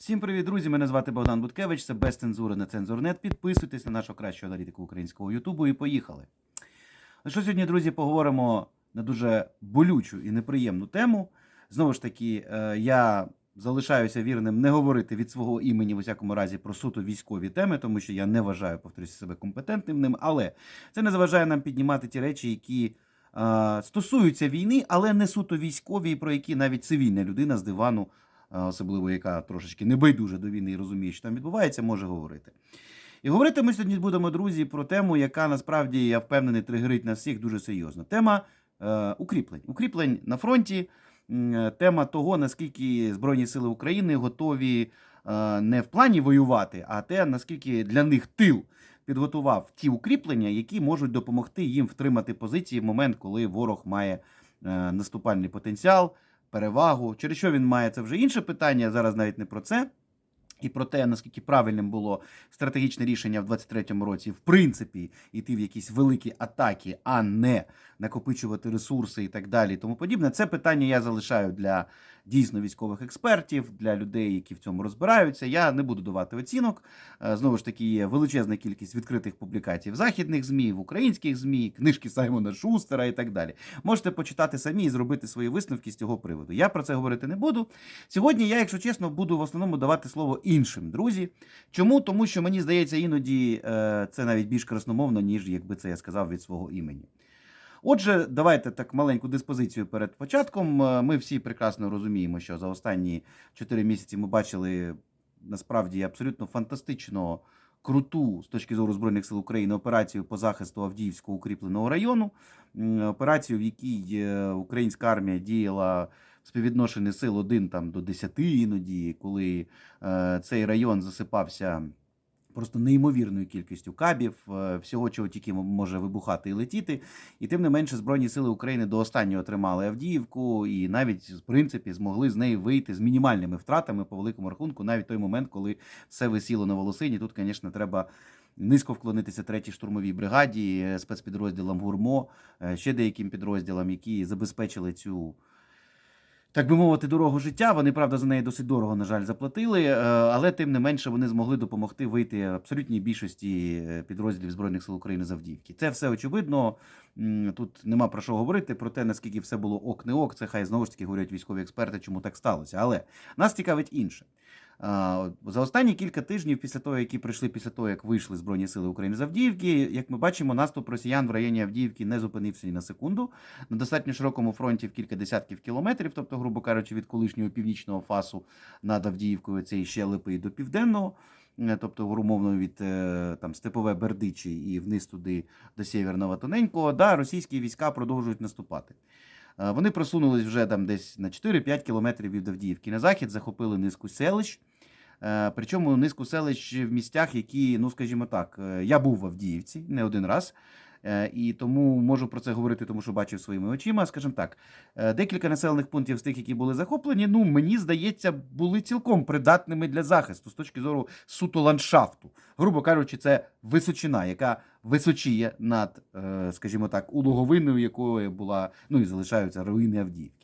Всім привіт, друзі! Мене звати Богдан Буткевич. Це без цензури на цензурнет. Підписуйтесь на нашу кращу аналітику українського Ютубу і поїхали. Що сьогодні, друзі, поговоримо на дуже болючу і неприємну тему. Знову ж таки, е, я залишаюся вірним не говорити від свого імені в усякому разі про суто військові теми, тому що я не вважаю, повторюся, себе компетентним ним. Але це не заважає нам піднімати ті речі, які е, стосуються війни, але не суто військові, про які навіть цивільна людина з дивану особливо яка трошечки не байдуже до війни і розуміє, що там відбувається, може говорити. І говорити ми сьогодні будемо, друзі, про тему, яка насправді, я впевнений, тригерить нас всіх дуже серйозно. Тема е, укріплень. Укріплень на фронті, е, тема того, наскільки Збройні Сили України готові е, не в плані воювати, а те, наскільки для них тил підготував ті укріплення, які можуть допомогти їм втримати позиції в момент, коли ворог має е, наступальний потенціал перевагу. Через що він має це вже інше питання. Зараз навіть не про це. І про те, наскільки правильним було стратегічне рішення в 23-му році, в принципі, йти в якісь великі атаки, а не накопичувати ресурси і так далі. Тому подібне. Це питання я залишаю для дійсно військових експертів, для людей, які в цьому розбираються. Я не буду давати оцінок. Е, Знову ж таки, є величезна кількість відкритих публікацій в західних змі, в українських змі, книжки Саймона Шустера і так далі. Можете почитати самі і зробити свої висновки з цього приводу. Я про це говорити не буду. Сьогодні я, якщо чесно, буду в основному давати слово іншим друзі. Чому? Тому що мені здається, іноді е, це навіть більш красномовно, ніж якби це я сказав від свого імені. Отже, давайте так маленьку диспозицію перед початком. Е, Ми всі прекрасно розуміємо, що за останні 4 місяці ми бачили насправді абсолютно фантастично круту з точки зору Збройних сил України операцію по захисту Авдіївського укріпленого району. Операцію, в якій е, українська армія діяла співвідношенні сил 1 там, до 10 іноді, коли е, цей район засипався. Просто неймовірною кількістю кабів, е, всього, чого тільки може вибухати і летіти. І тим не менше, Збройні сили України до останнього тримали Авдіївку і навіть, в принципі, змогли з неї вийти з мінімальними втратами по великому рахунку, навіть той момент, коли все висіло на волосині. Тут, звісно, треба. Низько вклонитися третій штурмовій бригаді, е, спецпідрозділам ГУРМО, е, ще деяким підрозділам, які забезпечили цю так би мовити, дорогу життя. Вони, правда, за неї досить дорого, на жаль, заплатили, е, але тим не менше вони змогли допомогти вийти абсолютній більшості е, підрозділів Збройних сил України з Авдіївки. Це все очевидно. Тут нема про що говорити, про те, наскільки все було ок не ок. Це хай знову ж таки говорять військові експерти, чому так сталося. Але нас цікавить інше. За останні кілька тижнів, після того, які прийшли після того, як вийшли Збройні Сили України з Авдіївки, як ми бачимо, наступ росіян в районі Авдіївки не зупинився ні на секунду. На достатньо широкому фронті в кілька десятків кілометрів, тобто, грубо кажучи, від колишнього північного фасу над Авдіївкою цієї щелепи до південного. Е, Тобто, умовно, від е, там Степове Бердичі і вниз туди до Сєвєрного Тоненького, да, російські війська продовжують наступати. Е, Вони просунулись вже там десь на 4-5 кілометрів від Авдіївки на захід, захопили низку селищ. Е, Причому низку селищ в місцях, які, ну скажімо так, е, я був в Авдіївці не один раз. Е, І тому можу про це говорити, тому що бачив своїми очима. Скажімо так, декілька населених пунктів з тих, які були захоплені, ну мені здається, були цілком придатними для захисту з точки зору суто ландшафту. Грубо кажучи, це височина, яка височіє над, скажімо так, улоговиною, якою була ну і залишаються руїни Авдіївки.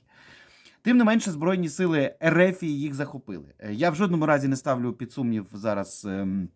Тим не менше, збройні сили РФ їх захопили. Е, Я в жодному разі не ставлю під сумнів зараз. ем,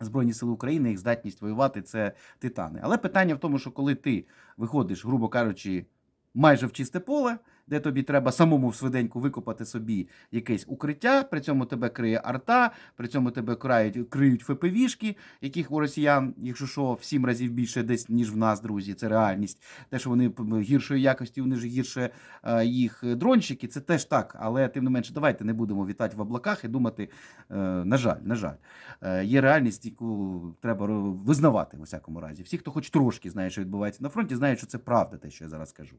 Збройні сили України, їх здатність воювати це титани. Але питання в тому, що коли ти виходиш, грубо кажучи, майже в чисте поле, де тобі треба самому швиденько викопати собі якесь укриття, при цьому тебе криє арта, при цьому тебе крають, криють ФПВшки, яких у росіян, якщо що, в сім разів більше десь, ніж в нас, друзі, це реальність. Те, що вони гіршої якості, вони ж гірше е, їх дрончики, це теж так. Але тим не менше, давайте не будемо вітати в облаках і думати, е, на жаль, на жаль. Е, є реальність, яку треба визнавати в усякому разі. Всі, хто хоч трошки знає, що відбувається на фронті, знають, що це правда, те, що я зараз кажу.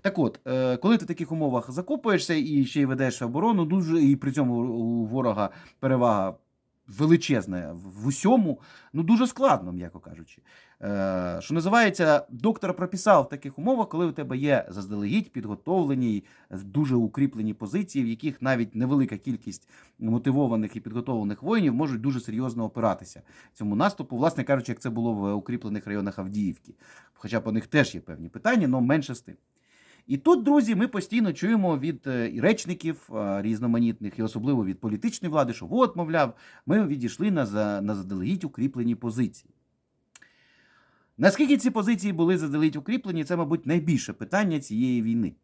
Так от, е, коли ти в таких умовах закопуєшся і ще й ведеш оборону, дуже і при цьому у ворога перевага. Величезне в усьому, ну дуже складно, м'яко кажучи. Е, що називається, доктор прописав в таких умовах, коли у тебе є заздалегідь підготовлені, дуже укріплені позиції, в яких навіть невелика кількість мотивованих і підготовлених воїнів можуть дуже серйозно опиратися цьому наступу, власне кажучи, як це було в укріплених районах Авдіївки. Хоча по них теж є певні питання, але менше з тим. І тут, друзі, ми постійно чуємо від е, речників е, різноманітних, і особливо від політичної влади, що от, мовляв, ми відійшли на, за- на заздалегідь укріплені позиції. Наскільки ці позиції були заздалегідь укріплені, це, мабуть, найбільше питання цієї війни.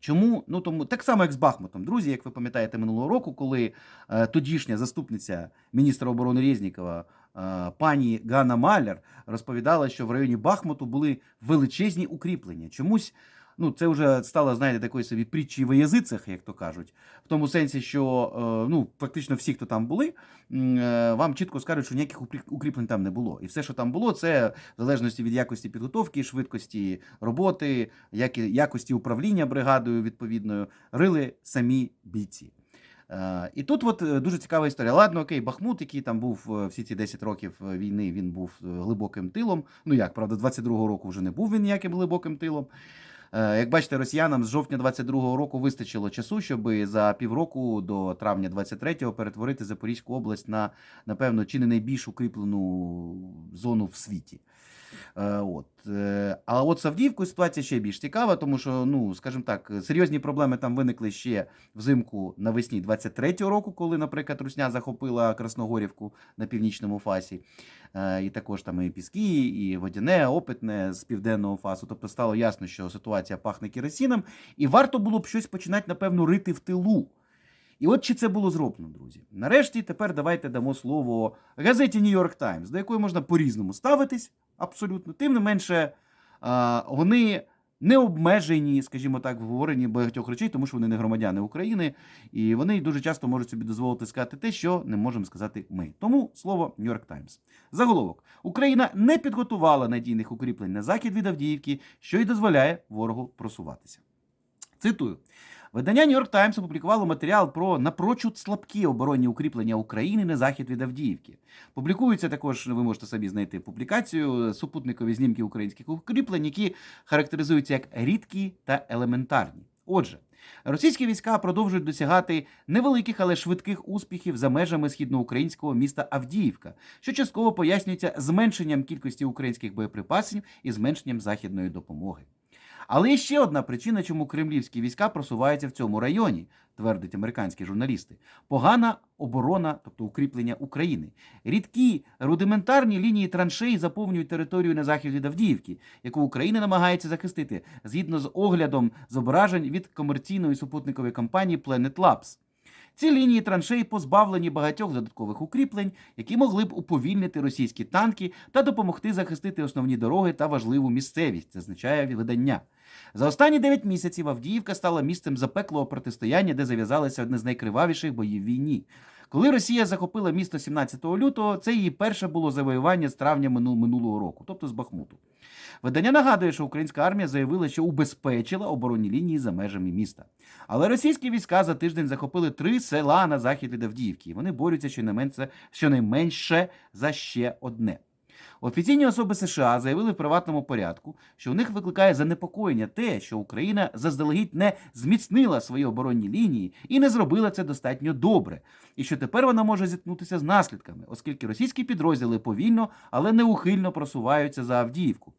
Чому? Ну тому так само, як з Бахмутом, друзі, як ви пам'ятаєте минулого року, коли е, тодішня заступниця міністра оборони Резнікова, е, пані Ганна Маляр, розповідала, що в районі Бахмуту були величезні укріплення. Чомусь ну, це вже стало, знаєте, такою собі притчі в язицях, як то кажуть, в тому сенсі, що е, ну, фактично всі, хто там були, е, вам чітко скажуть, що ніяких укріплень там не було. І все, що там було, це в залежності від якості підготовки, швидкості роботи, якості управління бригадою відповідною, рили самі бійці. Е, І тут от дуже цікава історія. Ладно, окей, Бахмут, який там був всі ці 10 років війни, він був глибоким тилом. Ну як, правда, 22-го року вже не був він ніяким глибоким тилом. Е, Як бачите, росіянам з жовтня 22-го року вистачило часу, щоб за півроку до травня 23-го перетворити Запорізьку область на, напевно, чи не найбільш укріплену зону в світі. Е, От. Е, А от з Авдіївкою ситуація ще більш цікава, тому що, ну, скажімо так, серйозні проблеми там виникли ще взимку навесні 23-го року, коли, наприклад, Русня захопила Красногорівку на північному фасі. Е, І також там і Піски, і Водяне, Опитне з південного фасу. Тобто стало ясно, що ситуація пахне керосином, і варто було б щось починати, напевно, рити в тилу. І от чи це було зроблено, друзі. Нарешті тепер давайте дамо слово газеті York Times, до якої можна по-різному ставитись, абсолютно. Тим не менше, вони не обмежені, скажімо так, в говоренні багатьох речей, тому що вони не громадяни України, і вони дуже часто можуть собі дозволити сказати те, що не можемо сказати ми. Тому слово York Times. Заголовок: Україна не підготувала надійних укріплень на захід від Авдіївки, що й дозволяє ворогу просуватися. Цитую. Видання York Times опублікувало матеріал про напрочуд слабкі оборонні укріплення України на захід від Авдіївки. Публікується також, ви можете собі знайти публікацію, супутникові знімки українських укріплень, які характеризуються як рідкі та елементарні. Отже, російські війська продовжують досягати невеликих, але швидких успіхів за межами східноукраїнського міста Авдіївка, що частково пояснюється зменшенням кількості українських боєприпасів і зменшенням західної допомоги. Але є ще одна причина, чому кремлівські війська просуваються в цьому районі, твердять американські журналісти. Погана оборона, тобто укріплення України. Рідкі рудиментарні лінії траншей заповнюють територію на захід від Авдіївки, яку Україна намагається захистити згідно з оглядом зображень від комерційної супутникової компанії Planet Labs. Ці лінії траншей позбавлені багатьох додаткових укріплень, які могли б уповільнити російські танки та допомогти захистити основні дороги та важливу місцевість, зазначає видання. За останні 9 місяців Авдіївка стала місцем запеклого протистояння, де зав'язалися одне з найкривавіших боїв війні. Коли Росія захопила місто 17 лютого, це її перше було завоювання з травня минулого року, тобто з Бахмуту. Видання нагадує, що українська армія заявила, що убезпечила оборонні лінії за межами міста. Але російські війська за тиждень захопили три села на захід від Авдіївки. і Вони борються щонайменше, щонайменше за ще одне. Офіційні особи США заявили в приватному порядку, що в них викликає занепокоєння те, що Україна заздалегідь не зміцнила свої оборонні лінії і не зробила це достатньо добре, і що тепер вона може зіткнутися з наслідками, оскільки російські підрозділи повільно, але неухильно просуваються за Авдіївку.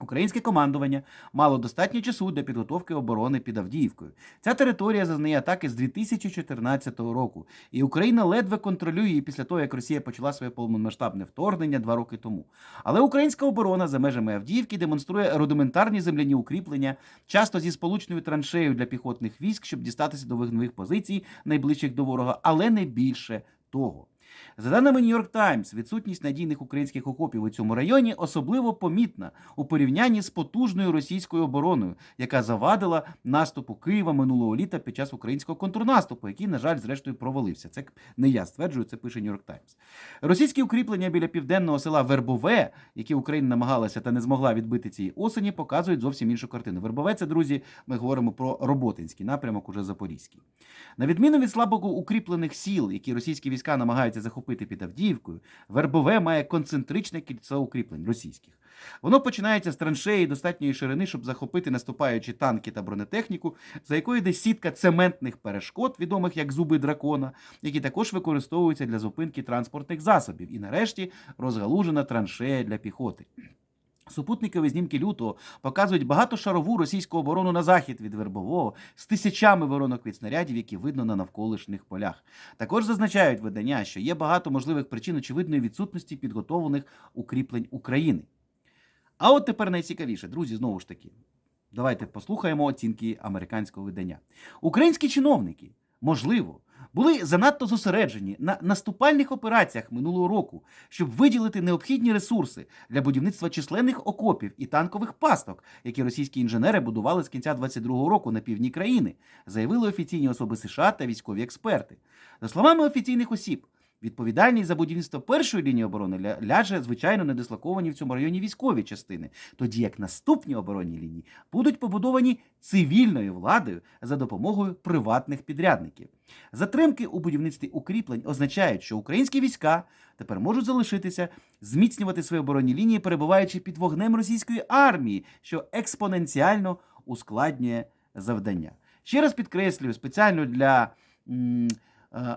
Українське командування мало достатньо часу для підготовки оборони під Авдіївкою. Ця територія зазнає атаки з 2014 року, і Україна ледве контролює її після того, як Росія почала своє повномасштабне вторгнення два роки тому. Але українська оборона за межами Авдіївки демонструє рудиментарні земляні укріплення, часто зі сполучною траншеєю для піхотних військ, щоб дістатися до вогневих позицій, найближчих до ворога, але не більше того. За даними York Times, відсутність надійних українських окопів у цьому районі особливо помітна у порівнянні з потужною російською обороною, яка завадила наступу Києва минулого літа під час українського контрнаступу, який, на жаль, зрештою провалився. Це не я стверджую, це пише York Times. Російські укріплення біля південного села Вербове, які Україна намагалася та не змогла відбити цієї осені, показують зовсім іншу картину. Вербове це, друзі, ми говоримо про Роботинський напрямок, уже Запорізький. На відміну від слабо укріплених сіл, які російські війська намагаються захопити під Авдіївкою, Вербове має концентричне кільцо укріплень російських. Воно починається з траншеї достатньої ширини, щоб захопити наступаючі танки та бронетехніку, за якою йде сітка цементних перешкод, відомих як зуби дракона, які також використовуються для зупинки транспортних засобів. І нарешті розгалужена траншея для піхоти. Супутникові знімки лютого показують багатошарову російську оборону на захід від Вербового з тисячами воронок від снарядів, які видно на навколишніх полях. Також зазначають видання, що є багато можливих причин очевидної відсутності підготовлених укріплень України. А от тепер найцікавіше, друзі, знову ж таки, давайте послухаємо оцінки американського видання. Українські чиновники, можливо, були занадто зосереджені на наступальних операціях минулого року, щоб виділити необхідні ресурси для будівництва численних окопів і танкових пасток, які російські інженери будували з кінця 22-го року на півдні країни, заявили офіційні особи США та військові експерти. За словами офіційних осіб, відповідальність за будівництво першої лінії оборони ляже, звичайно, не дислоковані в цьому районі військові частини, тоді як наступні оборонні лінії будуть побудовані цивільною владою за допомогою приватних підрядників. Затримки у будівництві укріплень означають, що українські війська тепер можуть залишитися, зміцнювати свої оборонні лінії, перебуваючи під вогнем російської армії, що експоненціально ускладнює завдання. Ще раз підкреслюю, спеціально для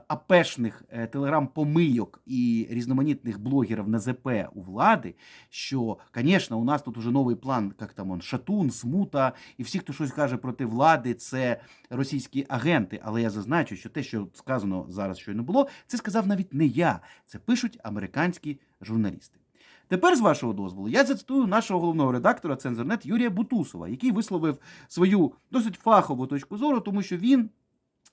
апешних е, телеграм-помийок і різноманітних блогерів НЗП у влади, що, звісно, у нас тут уже новий план, як там он, Шатун, Смута, і всі, хто щось каже проти влади, це російські агенти. Але я зазначу, що те, що сказано зараз щойно було, це сказав навіть не я. Це пишуть американські журналісти. Тепер, з вашого дозволу, я зацитую нашого головного редактора Цензорнет Юрія Бутусова, який висловив свою досить фахову точку зору, тому що він.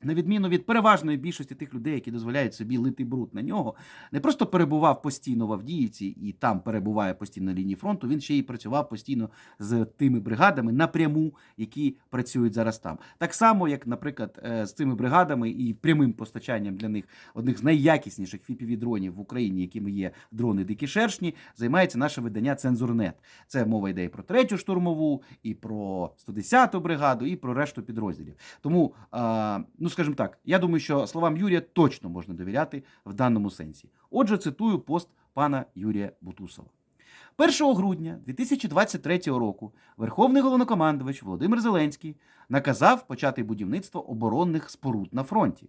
На відміну від переважної більшості тих людей, які дозволяють собі лити бруд на нього, не просто перебував постійно в Авдіївці і там перебуває постійно на лінії фронту. Він ще й працював постійно з тими бригадами напряму, які працюють зараз там. Так само, як, наприклад, е, з цими бригадами і прямим постачанням для них одних з найякісніших fpv дронів в Україні, якими є дрони Дикі Шершні, займається наше видання Цензурнет. Це мова йде і про третю штурмову, і про 110-ту бригаду, і про решту підрозділів. Тому, а, ну скажімо так, я думаю, що словам Юрія точно можна довіряти в даному сенсі. Отже, цитую пост пана Юрія Бутусова. 1 грудня 2023 року Верховний головнокомандувач Володимир Зеленський наказав почати будівництво оборонних споруд на фронті.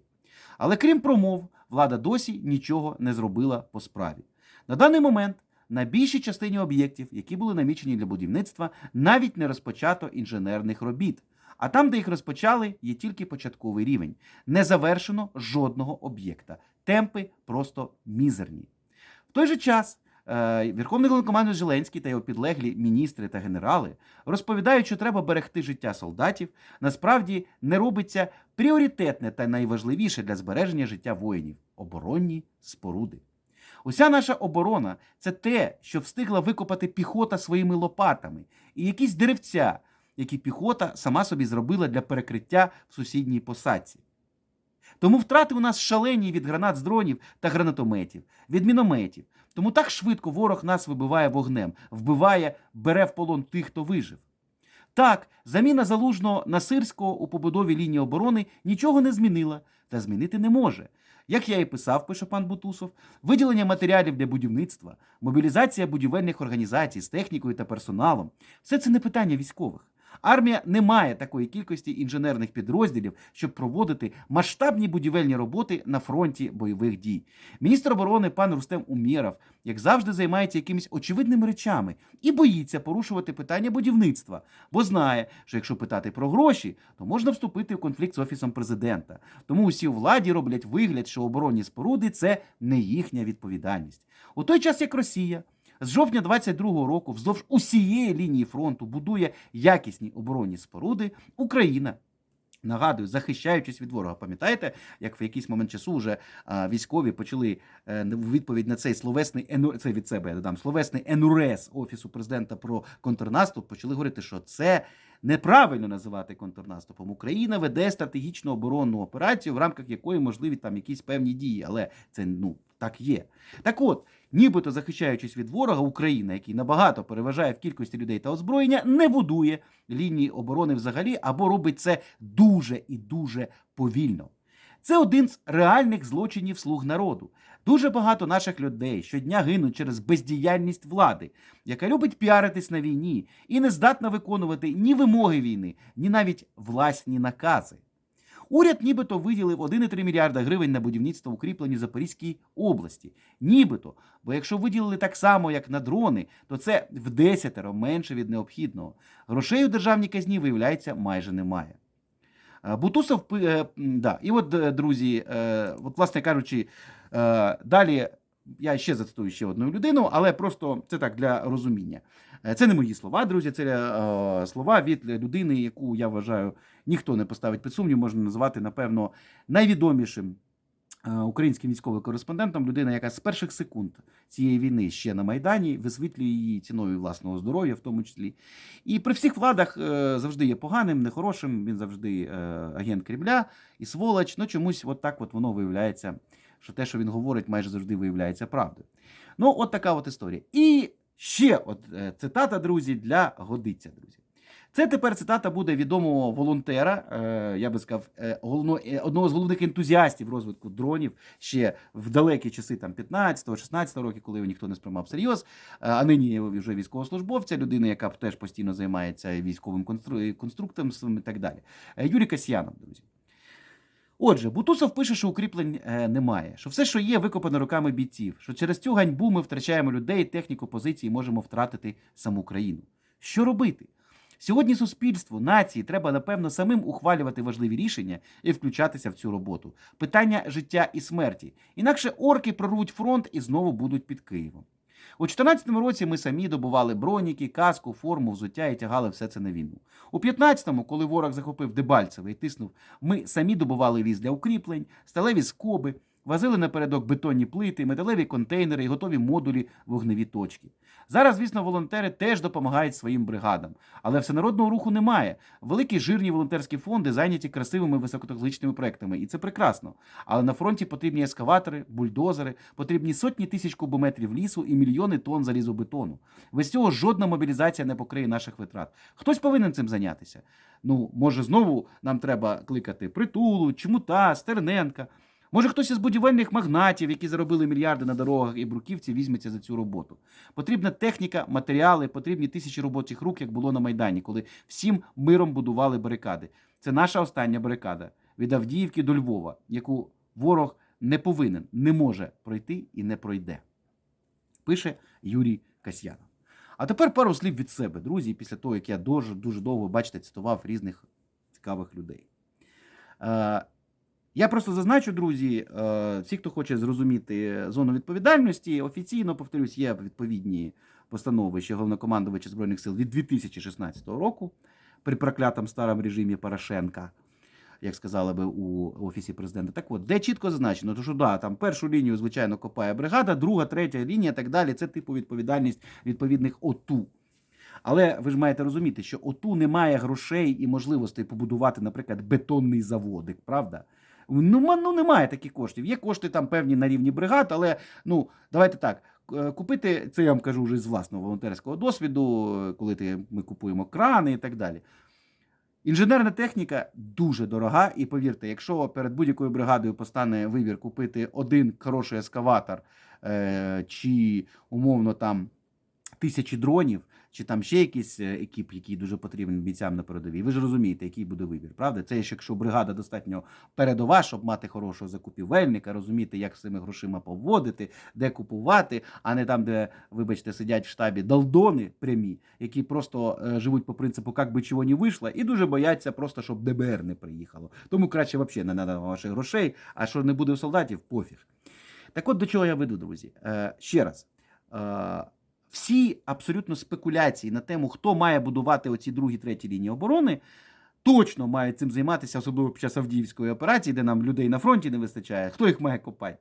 Але крім промов, влада досі нічого не зробила по справі. На даний момент на більшій частині об'єктів, які були намічені для будівництва, навіть не розпочато інженерних робіт. А там, де їх розпочали, є тільки початковий рівень. Не завершено жодного об'єкта. Темпи просто мізерні. В той же час е, Верховний головнокомандувач Зеленський та його підлеглі міністри та генерали розповідають, що треба берегти життя солдатів. Насправді не робиться пріоритетне та найважливіше для збереження життя воїнів оборонні споруди. Уся наша оборона це те, що встигла викопати піхота своїми лопатами, і якісь деревця, які піхота сама собі зробила для перекриття в сусідній посадці. Тому втрати у нас шалені від гранат з дронів та гранатометів, від мінометів. Тому так швидко ворог нас вибиває вогнем, вбиває, бере в полон тих, хто вижив. Так, заміна залужного на сирського у побудові лінії оборони нічого не змінила та змінити не може. Як я і писав, пише пан Бутусов, виділення матеріалів для будівництва, мобілізація будівельних організацій з технікою та персоналом все це не питання військових. Армія не має такої кількості інженерних підрозділів, щоб проводити масштабні будівельні роботи на фронті бойових дій. Міністр оборони пан Рустем Умєров, як завжди, займається якимись очевидними речами і боїться порушувати питання будівництва, бо знає, що якщо питати про гроші, то можна вступити в конфлікт з офісом президента. Тому усі у владі роблять вигляд, що оборонні споруди це не їхня відповідальність. У той час як Росія. З жовтня 22-го року вздовж усієї лінії фронту будує якісні оборонні споруди Україна. Нагадую, захищаючись від ворога, пам'ятаєте, як в якийсь момент часу вже а, військові почали е, відповідь на цей словесний ену... це від себе я додам словесний НРС офісу президента про контрнаступ, почали говорити, що це неправильно називати контрнаступом. Україна веде стратегічну оборонну операцію, в рамках якої можливі там якісь певні дії, але це ну так є. Так от, нібито захищаючись від ворога, Україна, який набагато переважає в кількості людей та озброєння, не будує лінії оборони взагалі або робить це дуже і дуже повільно. Це один з реальних злочинів слуг народу. Дуже багато наших людей щодня гинуть через бездіяльність влади, яка любить піаритись на війні і не здатна виконувати ні вимоги війни, ні навіть власні накази. Уряд нібито виділив 1,3 мільярда гривень на будівництво укріплень у Запорізькій області. Нібито. Бо якщо виділили так само, як на дрони, то це в десятеро менше від необхідного. Грошей у державній казні, виявляється, майже немає. Е, Бутусов, м, да. І от, е, друзі, от, власне кажучи, далі я ще зацитую ще одну людину, але просто це так для розуміння. Е, Це не мої слова, друзі, це е, слова від людини, яку я вважаю, ніхто не поставить під сумнів, можна назвати, напевно, найвідомішим українським військовим кореспондентом, людина, яка з перших секунд цієї війни ще на Майдані висвітлює її ціною власного здоров'я, в тому числі. І при всіх владах е, завжди є поганим, нехорошим, він завжди е, агент Кремля і сволоч. Ну чомусь от так от воно виявляється, що те, що він говорить, майже завжди виявляється правдою. Ну, от така от історія. І ще от е, цитата, друзі, для годиться, друзі. Це тепер цитата буде відомого волонтера, е, я би сказав, е, е, одного з головних ентузіастів розвитку дронів ще в далекі часи там 15-16 років, коли його ніхто не сприймав всерйоз. А нині вже військовослужбовця, людина, яка теж постійно займається військовим констру... конструкторством і так далі. Юрій Касьянов, друзі. Отже, Бутусов пише, що укріплень немає, що все, що є, викопано руками бійців, що через цю ганьбу ми втрачаємо людей, техніку, позиції, можемо втратити саму країну. Що робити? Сьогодні суспільству, нації треба, напевно, самим ухвалювати важливі рішення і включатися в цю роботу. Питання життя і смерті. Інакше орки прорвуть фронт і знову будуть під Києвом. У 2014 році ми самі добували броніки, каску, форму, взуття і тягали все це на війну. У 15-му, коли ворог захопив Дебальцеве і тиснув, ми самі добували ліс для укріплень, сталеві скоби, возили напередок бетонні плити, металеві контейнери і готові модулі вогневі точки. Зараз, звісно, волонтери теж допомагають своїм бригадам, але всенародного руху немає. Великі жирні волонтерські фонди зайняті красивими високотехнологічними проектами, і це прекрасно. Але на фронті потрібні ескаватори, бульдозери, потрібні сотні тисяч кубометрів лісу і мільйони тонн залізобетону. Без цього жодна мобілізація не покриє наших витрат. Хтось повинен цим зайнятися. Ну, може, знову нам треба кликати притулу, чмута, Стерненка. Може, хтось із будівельних магнатів, які заробили мільярди на дорогах і бруківці, візьметься за цю роботу. Потрібна техніка, матеріали, потрібні тисячі робочих рук, як було на Майдані, коли всім миром будували барикади. Це наша остання барикада від Авдіївки до Львова, яку ворог не повинен, не може пройти і не пройде. Пише Юрій Касьянов. А тепер пару слів від себе, друзі, після того, як я дуже, дуже довго, бачите, цитував різних цікавих людей. Я просто зазначу, друзі, е, всі, хто хоче зрозуміти зону відповідальності, офіційно, повторюсь, є відповідні постанови ще головнокомандувача Збройних сил від 2016 року при проклятому старому режимі Порошенка, як сказали би у офісі президента. Так от, де чітко зазначено, то що да, там першу лінію, звичайно, копає бригада, друга, третя лінія так далі. Це типу відповідальність відповідних ОТУ. Але ви ж маєте розуміти, що ОТУ немає грошей і можливостей побудувати, наприклад, бетонний заводик, правда? Ну, ну немає таких коштів. Є кошти там певні на рівні бригад, але ну давайте так. е, Купити це я вам кажу вже з власного волонтерського досвіду, е, коли ти, ми купуємо крани і так далі. Інженерна техніка дуже дорога, і повірте, якщо перед будь-якою бригадою постане вибір купити один хороший ескаватор е, чи умовно там тисячі дронів, чи там ще якийсь е, екіп, який дуже потрібен бійцям на передовій. Ви ж розумієте, який буде вибір, правда? Це ж якщо бригада достатньо передова, щоб мати хорошого закупівельника, розуміти, як з цими грошима поводити, де купувати, а не там, де, вибачте, сидять в штабі долдони прямі, які просто е, живуть по принципу, як би чого не вийшло, і дуже бояться просто, щоб ДБР не приїхало. Тому краще взагалі не треба ваших грошей, а що не буде у солдатів, пофіг. Так от до чого я веду, друзі. Е, ще раз. Всі абсолютно спекуляції на тему, хто має будувати оці другі, треті лінії оборони, точно мають цим займатися, особливо під час Авдіївської операції, де нам людей на фронті не вистачає. Хто їх має копати?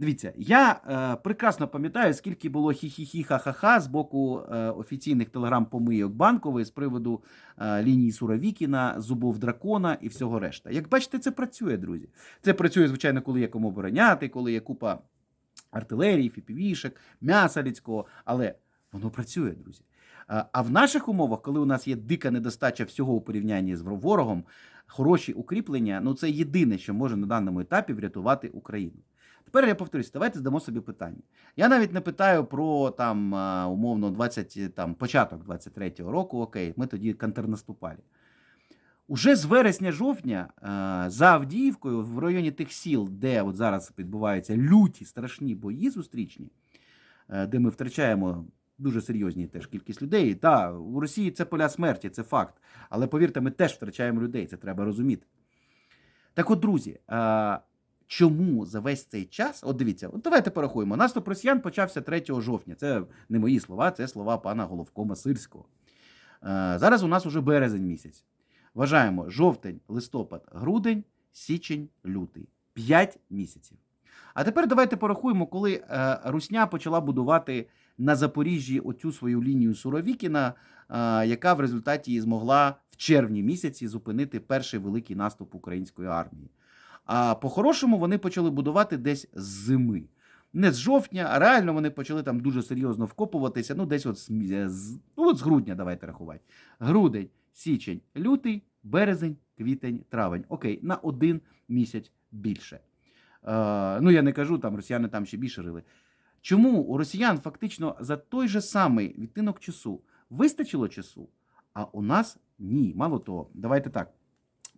Дивіться, я е, прекрасно пам'ятаю, скільки було хі-хі-хі, ха-ха-ха з боку е, офіційних телеграм-помийок банкової з приводу е, лінії Суровікіна, зубов дракона і всього решта. Як бачите, це працює, друзі. Це працює, звичайно, коли є кому обороняти, коли є купа артилерії, фіпівішек, м'яса людського, але воно працює, друзі. А в наших умовах, коли у нас є дика недостача всього у порівнянні з ворогом, хороші укріплення, ну це єдине, що може на даному етапі врятувати Україну. Тепер я повторюсь, давайте здамо собі питання. Я навіть не питаю про там умовно 20, там, початок 23-го року, окей, ми тоді контрнаступали. Уже з вересня-жовтня е, за Авдіївкою, в районі тих сіл, де от зараз відбуваються люті страшні бої зустрічні, е, де ми втрачаємо дуже серйозні теж кількість людей. Та у Росії це поля смерті, це факт. Але повірте, ми теж втрачаємо людей, це треба розуміти. Так от, друзі, е, чому за весь цей час, от дивіться, от давайте порахуємо. Наступ росіян почався 3 жовтня. Це не мої слова, це слова пана Головкома Сирського. Зараз у нас уже березень місяць. Вважаємо жовтень, листопад, грудень, січень, лютий. П'ять місяців. А тепер давайте порахуємо, коли е, Русня почала будувати на Запоріжжі оцю свою лінію Суровікіна, е, яка в результаті змогла в червні місяці зупинити перший великий наступ української армії. А по-хорошому вони почали будувати десь з зими. Не з жовтня, а реально вони почали там дуже серйозно вкопуватися. Ну, десь от ну, от з грудня давайте рахувати. Грудень, січень, лютий, березень, квітень, травень. Окей, на один місяць більше. Е, ну, я не кажу, там росіяни там ще більше рили. Чому у росіян фактично за той же самий відтинок часу вистачило часу, а у нас ні. Мало того, давайте так.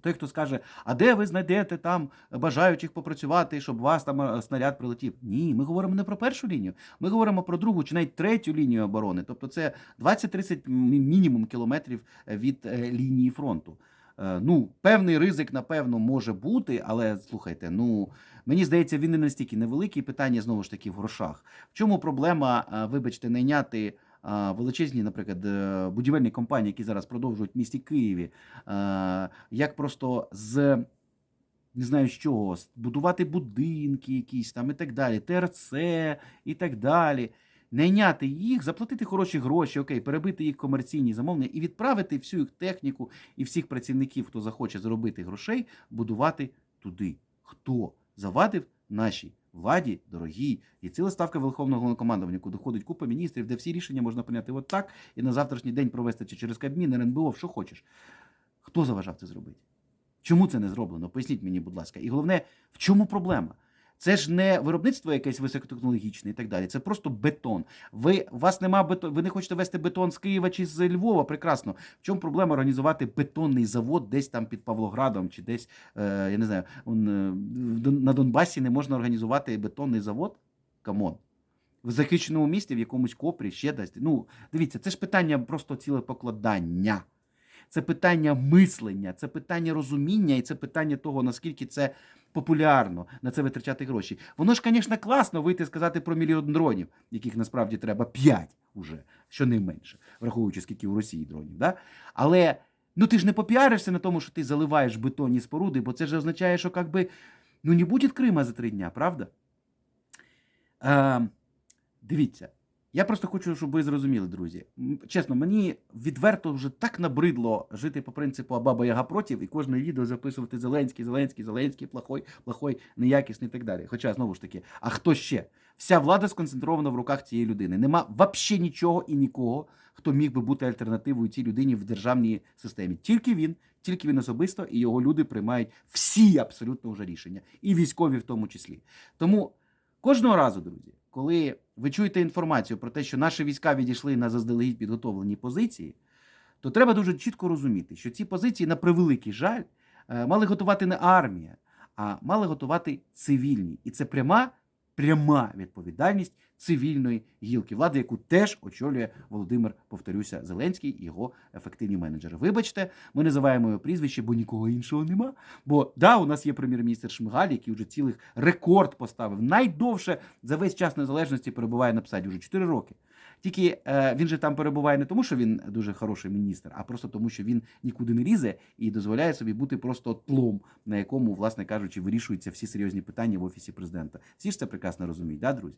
Той, хто скаже, а де ви знайдете там бажаючих попрацювати, щоб вас там е, снаряд прилетів? Ні, ми говоримо не про першу лінію, ми говоримо про другу чи навіть третю лінію оборони. Тобто це 20-30 мінімум кілометрів від е, лінії фронту. Е, Ну, певний ризик, напевно, може бути, але слухайте, ну мені здається, він не настільки невеликий. Питання знову ж таки в грошах. В чому проблема, е, вибачте, найняти величезні, наприклад, е, будівельні компанії, які зараз продовжують в місті Києві, як просто з не знаю з чого, будувати будинки якісь там і так далі, ТРЦ і так далі. Найняти їх, заплатити хороші гроші, окей, перебити їх комерційні замовлення і відправити всю їх техніку і всіх працівників, хто захоче заробити грошей, будувати туди. Хто завадив нашій владі, дорогій, і ціла ставка Верховного Головнокомандування, куди ходить купа міністрів, де всі рішення можна прийняти от так і на завтрашній день провести чи через Кабмін, РНБО, що хочеш. Хто заважав це зробити? Чому це не зроблено? Поясніть мені, будь ласка. І головне, в чому проблема? Це ж не виробництво якесь високотехнологічне і так далі. Це просто бетон. Ви у вас нема бетон, ви не хочете вести бетон з Києва чи з Львова. Прекрасно. В чому проблема організувати бетонний завод десь там під Павлоградом, чи десь е, я не знаю, е, на Донбасі не можна організувати бетонний завод? Камон. В захищеному місті, в якомусь копрі, ще десь. Ну, дивіться, це ж питання просто цілепокладання. Це питання мислення, це питання розуміння, і це питання того, наскільки це популярно на це витрачати гроші. Воно ж, звісно, класно вийти сказати про мільйон дронів, яких насправді треба 5 уже, що не менше, враховуючи, скільки у Росії дронів. Да? Але ну ти ж не попіаришся на тому, що ти заливаєш бетонні споруди, бо це ж означає, що как би, ну не буде Крима за три дня, правда? Е, дивіться, я просто хочу, щоб ви зрозуміли, друзі. Чесно, мені відверто вже так набридло жити по принципу «А баба яга против і кожне відео записувати Зеленський, Зеленський, Зеленський, плохой, плохой, неякісний і так далі. Хоча, знову ж таки, а хто ще? Вся влада сконцентрована в руках цієї людини. Нема взагалі нічого і нікого, хто міг би бути альтернативою цій людині в державній системі. Тільки він, тільки він особисто, і його люди приймають всі абсолютно вже рішення, і військові в тому числі. Тому кожного разу, друзі, коли ви чуєте інформацію про те, що наші війська відійшли на заздалегідь підготовлені позиції, то треба дуже чітко розуміти, що ці позиції, на превеликий жаль, е, мали готувати не армія, а мали готувати цивільні. І це пряма, пряма відповідальність цивільної гілки влади, яку теж очолює Володимир, повторюся, Зеленський і його ефективні менеджери. Вибачте, ми називаємо його прізвище, бо нікого іншого нема. Бо да, у нас є прем'єр-міністр Шмигаль, який вже цілих рекорд поставив. Найдовше за весь час незалежності перебуває на посаді вже 4 роки. Тільки е, він же там перебуває не тому, що він дуже хороший міністр, а просто тому, що він нікуди не лізе і дозволяє собі бути просто тлом, на якому, власне кажучи, вирішуються всі серйозні питання в офісі президента. Всі ж це прекрасно розуміють, да, друзі?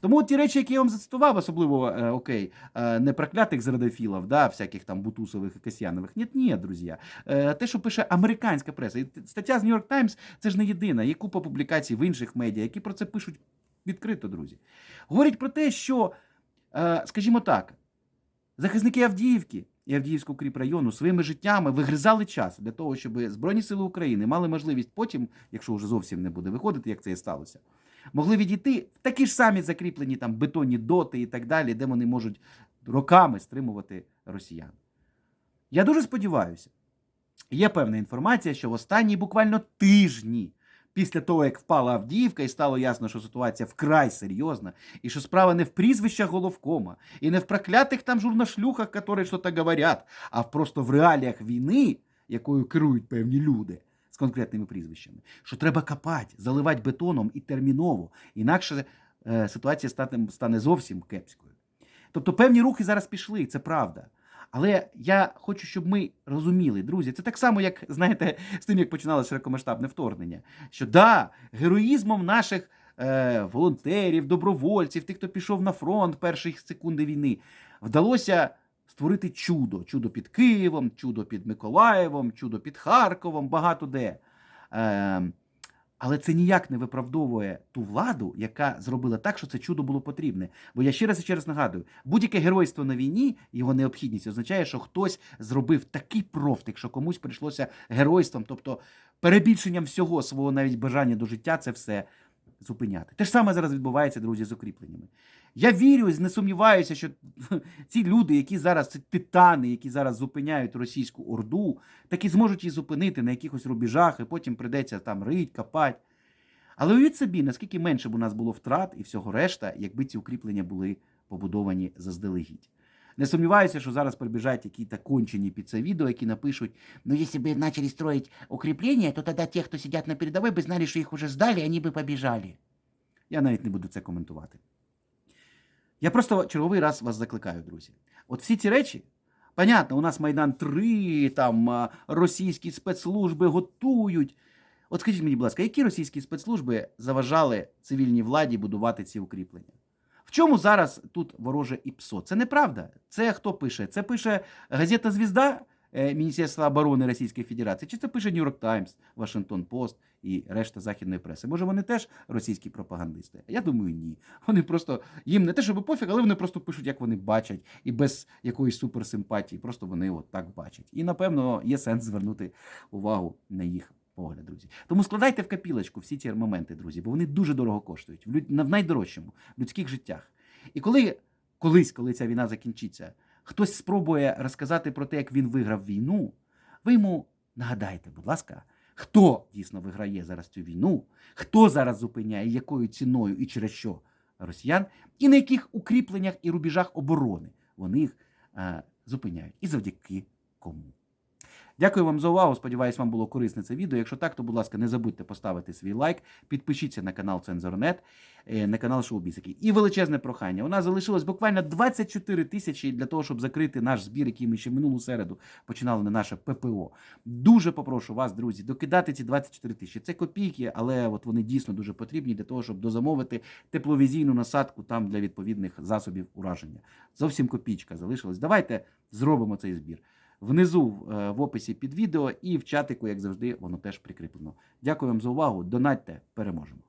Тому ті речі, які я вам зацитував, особливо е, окей, е, не проклятих зрадофілів, да, всяких там бутусових і касьянових. Ні, ні, друзі. Е, те, що пише американська преса, і стаття з York Times це ж не єдина. Є купа публікацій в інших медіа, які про це пишуть відкрито, друзі. Говорять про те, що, скажімо так, захисники Авдіївки і Авдіївського кріп району своїми життями вигризали час для того, щоб Збройні Сили України мали можливість потім, якщо вже зовсім не буде виходити, як це і сталося, могли відійти в такі ж самі закріплені там бетонні доти і так далі, де вони можуть роками стримувати росіян. Я дуже сподіваюся, Є певна інформація, що в останні буквально тижні після того, як впала Авдіївка, і стало ясно, що ситуація вкрай серйозна, і що справа не в прізвищах головкома, і не в проклятих там журнашлюхах, які щось говорять, а просто в реаліях війни, якою керують певні люди з конкретними прізвищами, що треба копати, заливати бетоном і терміново, інакше е, ситуація стане, стане зовсім кепською. Тобто певні рухи зараз пішли, це правда. Але я хочу, щоб ми розуміли, друзі, це так само, як знаєте, з тим, як починалося широкомасштабне вторгнення. Що да, героїзмом наших е, волонтерів, добровольців, тих, хто пішов на фронт перших секунди війни, вдалося створити чудо. Чудо під Києвом, чудо під Миколаєвом, чудо під Харковом, багато де. Е, але це ніяк не виправдовує ту владу, яка зробила так, що це чудо було потрібне. Бо я ще раз і ще раз нагадую: будь-яке геройство на війні, його необхідність означає, що хтось зробив такий профтик, що комусь прийшлося геройством, тобто перебільшенням всього свого навіть бажання до життя, це все зупиняти. Те ж саме зараз відбувається, друзі, з укріпленнями. Я вірю, не сумніваюся, що ці люди, які зараз ці титани, які зараз зупиняють російську орду, таки зможуть її зупинити на якихось рубежах, і потім прийдеться там рить, копати. Але уявіть собі, наскільки менше б у нас було втрат і всього решта, якби ці укріплення були побудовані заздалегідь. Не сомневаюся, що зараз прибіжать якісь кончені під це відео, які напишуть: Но если бы начали строить укрепления, то тогда те, кто сидят на передовой, бы знали, что их уже сдали, они бы побежали. Я навіть не буду це коментувати. Я просто черговий раз вас закликаю, друзі. От всі ці речі, понятно, у нас Майдан 3, там російські спецслужби готують. От скажіть мені, будь ласка, які російські спецслужби заважали цивільній владі будувати ці укріплення? В чому зараз тут вороже ІПСО? Це неправда. Це хто пише? Це пише газета Звізда Міністерства оборони Російської Федерації, чи це пише Нью-Йорк Таймс, Вашингтон Пост і решта західної преси? Може, вони теж російські пропагандисти? Я думаю, ні. Вони просто їм не те, щоб пофіг, але вони просто пишуть, як вони бачать, і без якоїсь суперсимпатії. Просто вони от так бачать. І напевно є сенс звернути увагу на їх погляд, друзі. Тому складайте в капілочку всі ці моменти, друзі, бо вони дуже дорого коштують в люд... в найдорожчому в людських життях. І коли колись, коли ця війна закінчиться, хтось спробує розказати про те, як він виграв війну, ви йому нагадайте, будь ласка, хто дійсно виграє зараз цю війну, хто зараз зупиняє, якою ціною і через що росіян, і на яких укріпленнях і рубіжах оборони вони їх е, зупиняють. І завдяки кому. Дякую вам за увагу. Сподіваюсь, вам було корисне це відео. Якщо так, то, будь ласка, не забудьте поставити свій лайк, підпишіться на канал Цензорнет, е, на канал Шоу-Бізики. І величезне прохання. У нас залишилось буквально 24 тисячі для того, щоб закрити наш збір, який ми ще минулу середу починали на наше ППО. Дуже попрошу вас, друзі, докидати ці 24 тисячі. Це копійки, але от вони дійсно дуже потрібні для того, щоб дозамовити тепловізійну насадку там для відповідних засобів ураження. Зовсім копійка залишилась. Давайте зробимо цей збір. Внизу е, в описі під відео і в чатику, як завжди, воно теж прикріплено. Дякую вам за увагу. Донатьте, переможемо.